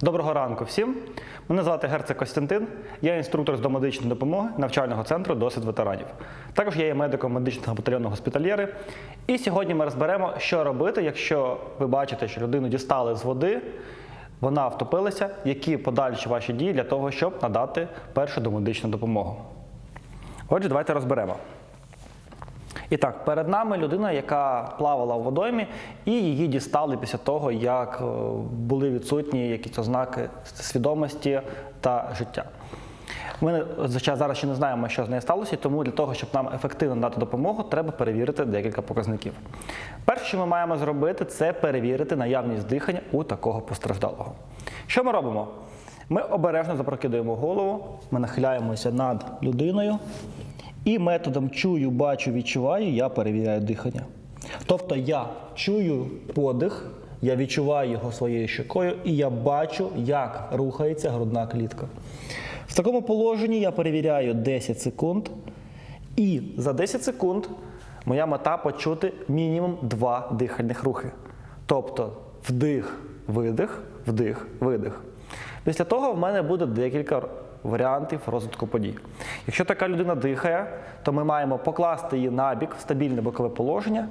Доброго ранку всім. Мене звати Герцeg Костянтин. Я інструктор з домедичної допомоги навчального центру досвід ветеранів. Також я є медиком медичного батальйону госпітальєри. І сьогодні ми розберемо, що робити, якщо ви бачите, що людину дістали з води, вона втопилася, які подальші ваші дії для того, щоб надати першу домедичну допомогу. Отже, давайте розберемо. І так, перед нами людина, яка плавала в водоймі, і її дістали після того, як е, були відсутні якісь ознаки свідомості та життя. Ми звичайно, зараз ще не знаємо, що з нею сталося, тому для того, щоб нам ефективно дати допомогу, треба перевірити декілька показників. Перше, що ми маємо зробити, це перевірити наявність дихання у такого постраждалого. Що ми робимо? Ми обережно запрокидуємо голову, ми нахиляємося над людиною. І методом чую, бачу, відчуваю, я перевіряю дихання. Тобто я чую подих, я відчуваю його своєю щокою, і я бачу, як рухається грудна клітка. В такому положенні я перевіряю 10 секунд, і за 10 секунд моя мета почути мінімум 2 дихальних рухи. Тобто вдих, видих, вдих, видих. Після того в мене буде декілька варіантів розвитку подій. Якщо така людина дихає, то ми маємо покласти її на бік в стабільне бокове положення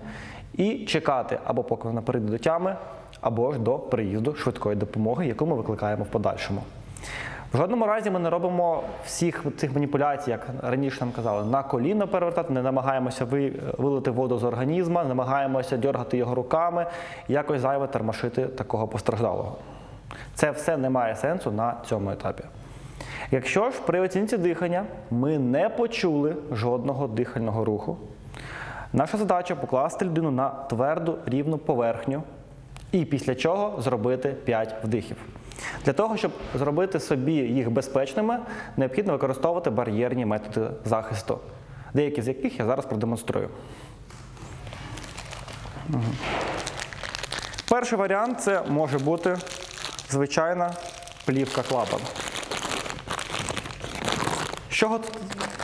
і чекати або поки вона прийде до тями, або ж до приїзду швидкої допомоги, яку ми викликаємо в подальшому. В жодному разі ми не робимо всіх цих маніпуляцій, як раніше нам казали, на коліно перевертати, не намагаємося вилити воду з організму, намагаємося дергати його руками, якось зайве термашити такого постраждалого. Це все не має сенсу на цьому етапі. Якщо ж при оцінці дихання ми не почули жодного дихального руху, наша задача покласти людину на тверду рівну поверхню і після чого зробити 5 вдихів. Для того, щоб зробити собі їх безпечними, необхідно використовувати бар'єрні методи захисту, деякі з яких я зараз продемонструю. Перший варіант це може бути звичайна плівка клапан. Чого,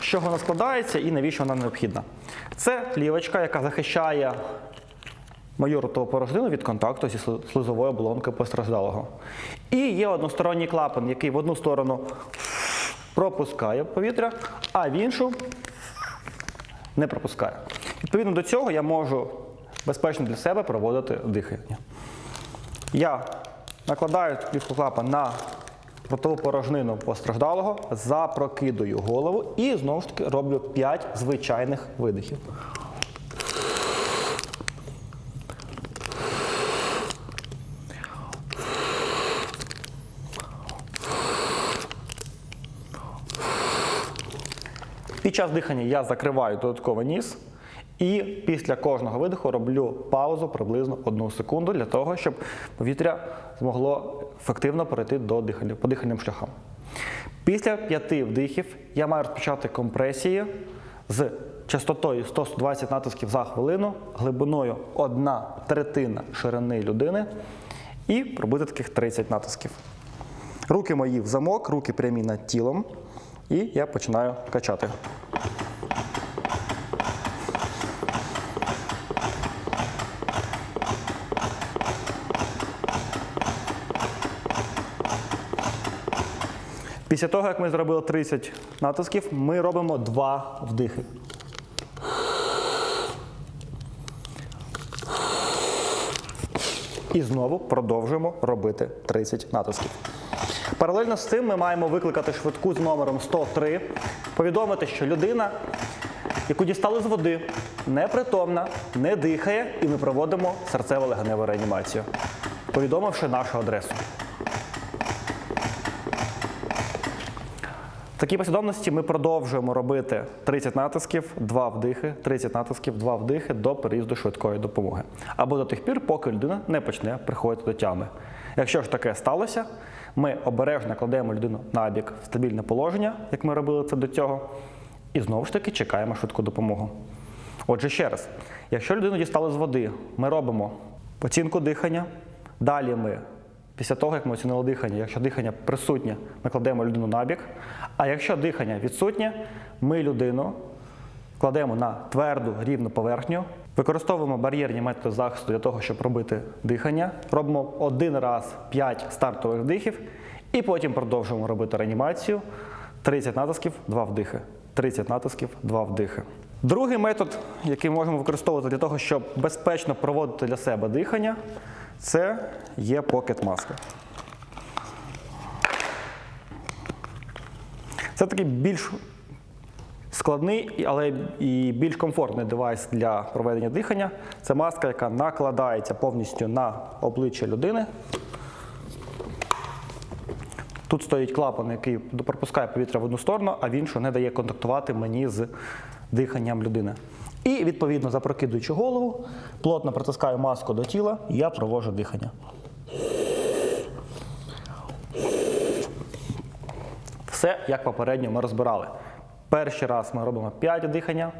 з чого вона складається і навіщо вона необхідна? Це плівочка, яка захищає мою ротову порожнину від контакту зі сли- слизовою оболонкою постраждалого. І є односторонній клапан, який в одну сторону пропускає повітря, а в іншу не пропускає. Відповідно до цього я можу безпечно для себе проводити дихання. Я накладаю плівку клапан на ротову порожнину постраждалого, запрокидую голову і знову ж таки роблю 5 звичайних видихів. Під час дихання я закриваю додатково ніс і після кожного видиху роблю паузу приблизно одну секунду для того, щоб повітря змогло ефективно перейти до дихання, по дихальним шляхам. Після п'яти вдихів я маю розпочати компресії з частотою 120 натисків за хвилину, глибиною 1 третина ширини людини і робити таких 30 натисків. Руки мої в замок, руки прямі над тілом. І я починаю качати. Після того, як ми зробили 30 натисків, ми робимо два вдихи. І знову продовжуємо робити 30 натисків. Паралельно з цим ми маємо викликати швидку з номером 103, повідомити, що людина, яку дістали з води, непритомна, не дихає, і ми проводимо серцево-легеневу реанімацію, повідомивши нашу адресу. В такій послідовності ми продовжуємо робити 30 натисків, 2 вдихи, 30 натисків, 2 вдихи до переїзду швидкої допомоги. Або до тих пір, поки людина не почне приходити до тями. Якщо ж таке сталося, ми обережно кладемо людину на бік в стабільне положення, як ми робили це до цього, і знову ж таки чекаємо швидку допомогу. Отже, ще раз, якщо людину дістали з води, ми робимо оцінку дихання, далі ми Після того, як ми оцінили дихання, якщо дихання присутнє, ми кладемо людину на бік. А якщо дихання відсутнє, ми людину кладемо на тверду рівну поверхню Використовуємо бар'єрні методи захисту для того, щоб робити дихання. Робимо один раз 5 стартових вдихів і потім продовжуємо робити реанімацію. 30 натисків, 2 вдихи. 30 натисків, 2 вдихи. Другий метод, який можемо використовувати для того, щоб безпечно проводити для себе дихання, це є покет-маска. Це такий більш складний, але і більш комфортний девайс для проведення дихання. Це маска, яка накладається повністю на обличчя людини. Тут стоїть клапан, який пропускає повітря в одну сторону, а в іншу не дає контактувати мені з диханням людини. І відповідно запрокидуючи голову, плотно притискаю маску до тіла, і я проводжу дихання. Все як попередньо ми розбирали. Перший раз ми робимо 5 дихання,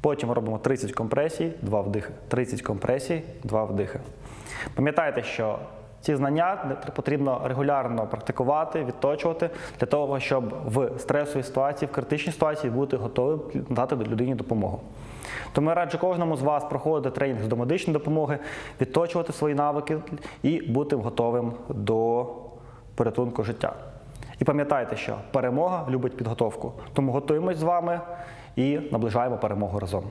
потім робимо 30 компресій, 2 вдихи. 30 компресій, 2 вдихи. Пам'ятайте, що ці знання потрібно регулярно практикувати, відточувати для того, щоб в стресовій ситуації, в критичній ситуації бути готовим дати людині допомогу. Тому я раджу кожному з вас проходити тренінг з домедичної допомоги, відточувати свої навики і бути готовим до порятунку життя. І пам'ятайте, що перемога любить підготовку. Тому готуємось з вами і наближаємо перемогу разом.